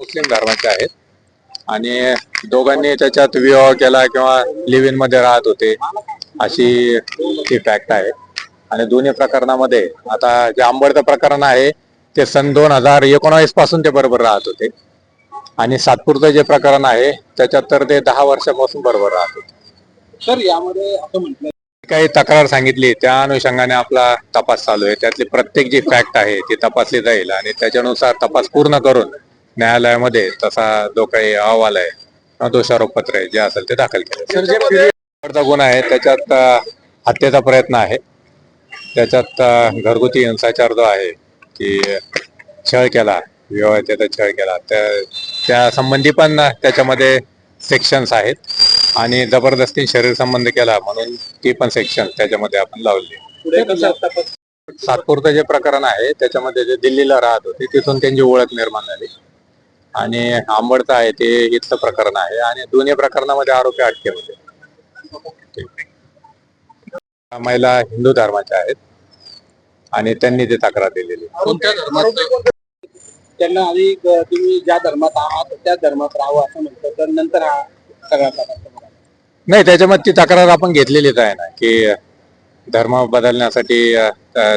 मुस्लिम धर्माचे आहेत. आणि दोघांनी त्याच्यात विवाह केला किंवा लिव्ह इनमध्ये राहत होते अशी ही फॅक्ट आहे. आणि दोन्ही प्रकरणामध्ये आता जे आंबडचं प्रकरण आहे ते सन दोन हजार एकोणावीसपासून ते बरोबर राहत होते. आणि सातपूरचं जे प्रकरण आहे त्याच्यात तर ते दहा वर्षापासून बरोबर राहत होते. सर यामध्ये असं म्हटलं काही तक्रार सांगितली त्या अनुषंगाने आपला तपास चालू आहे. त्यातली प्रत्येक जी फॅक्ट आहे ती तपासली जाईल. आणि त्याच्यानुसार तपास पूर्ण करून न्यायालयामध्ये तसा जो काही अहवाल आहे किंवा दोषारोपपत्र आहे जे असेल ते दाखल केलं. गुन्हा आहे त्याच्यात हत्येचा प्रयत्न आहे. त्याच्यात घरगुती हिंसाचार जो आहे की छळ केला विवाहितेचा छळ केला त्या त्या संबंधी पण त्याच्यामध्ये सेक्शन्स आहेत. आणि जबरदस्ती शरीर संबंध केला म्हणून ती पण सेक्शन त्याच्यामध्ये आपण लावली. सातपूरचं जे प्रकरण आहे त्याच्यामध्ये जे दिल्लीला राहत होते तिथून त्यांची ओळख निर्माण झाली. आणि आंबडचं आहे ते इथलं प्रकरण आहे. आणि दोन्ही प्रकरणामध्ये आरोपी अटके होते. महिला हिंदू धर्माच्या आहेत. आणि त्यांनी ती तक्रार दिलेली. कोणत्या धर्मात? त्यांना आधी तुम्ही ज्या धर्मात आहात त्या धर्मात राहावं असं म्हणतो तर नंतर हा सगळा. नाही त्याच्यामध्ये ती तक्रार आपण घेतलेलीच आहे ना की धर्म बदलण्यासाठी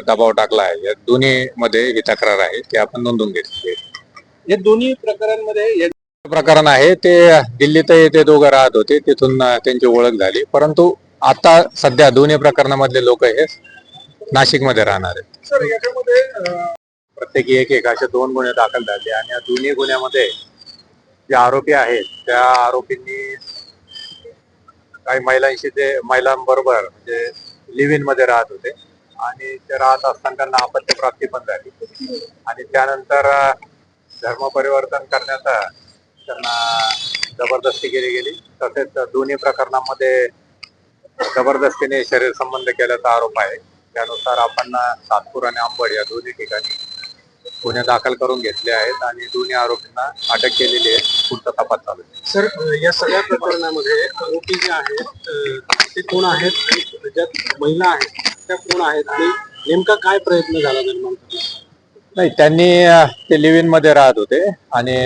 दबाव टाकला आहे. या दोन्ही मध्ये ही तक्रार आहे ती आपण नोंदवून घेतली आहे. हे दोन्ही प्रकारांमध्ये हे प्रकरण आहे ते दिल्लीत ते दोघं राहत होते तिथून त्यांची ओळख झाली. परंतु आता सध्या दोन्ही प्रकरणामधले लोक हे नाशिकमध्ये राहणार आहेत. सर याच्यामध्ये प्रत्येकी एक एक असे दोन गुन्हे दाखल झाले आणि या दोन्ही गुन्ह्यामध्ये जे आरोपी आहेत त्या आरोपींनी काही महिलांशी ते महिलांबरोबर म्हणजे लिव्ह इनमध्ये राहत होते आणि ते राहत असताना त्यांना अपत्य प्राप्ती पण झाली. आणि त्यानंतर धर्म परिवर्तन करण्याचा त्यांना जबरदस्ती केली गेली. तसेच दोन्ही प्रकरणामध्ये जबरदस्तीने शरीर संबंध केल्याचा आरोप आहे. त्यानुसार आपण सातपूर आणि आंबड या दोन्ही ठिकाणी गुन्हे दाखल करून घेतले आहेत आणि दोन्ही आरोपींना अटक केलेली आहे. पुढचा तपास चालू आहे. सर या सगळ्या प्रकरणामध्ये आरोपी जे आहेत ते कोण आहेत? आणि ज्यात महिला आहेत त्या कोण आहेत? आणि नेमका काय प्रयत्न झाला निर्माण नाही त्यांनी ते लिव्हिनमध्ये राहत होते आणि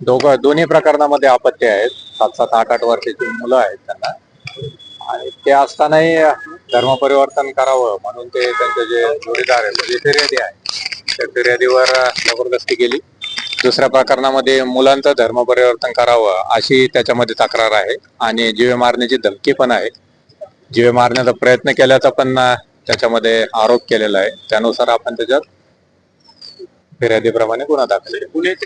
दोघं दोन्ही प्रकरणामध्ये अपत्य आहेत. सात सात आठ आठ वर्षाची मुलं आहेत त्यांना. आणि ते असतानाही धर्म परिवर्तन करावं म्हणून ते त्यांचे जे जोडीदार आहेत म्हणजे फिर्यादी आहे. त्या फिर्यादीवर जबरदस्ती केली. दुसऱ्या प्रकरणामध्ये मुलांचं धर्म परिवर्तन करावं अशी त्याच्यामध्ये तक्रार आहे. आणि जीवे मारण्याची धमकी पण आहे. जीवे मारण्याचा प्रयत्न केल्याचा पण त्याच्यामध्ये आरोप केलेला आहे. त्यानुसार आपण त्याच्यात फिर्यादीप्रमाणे गुन्हा दाखल केला.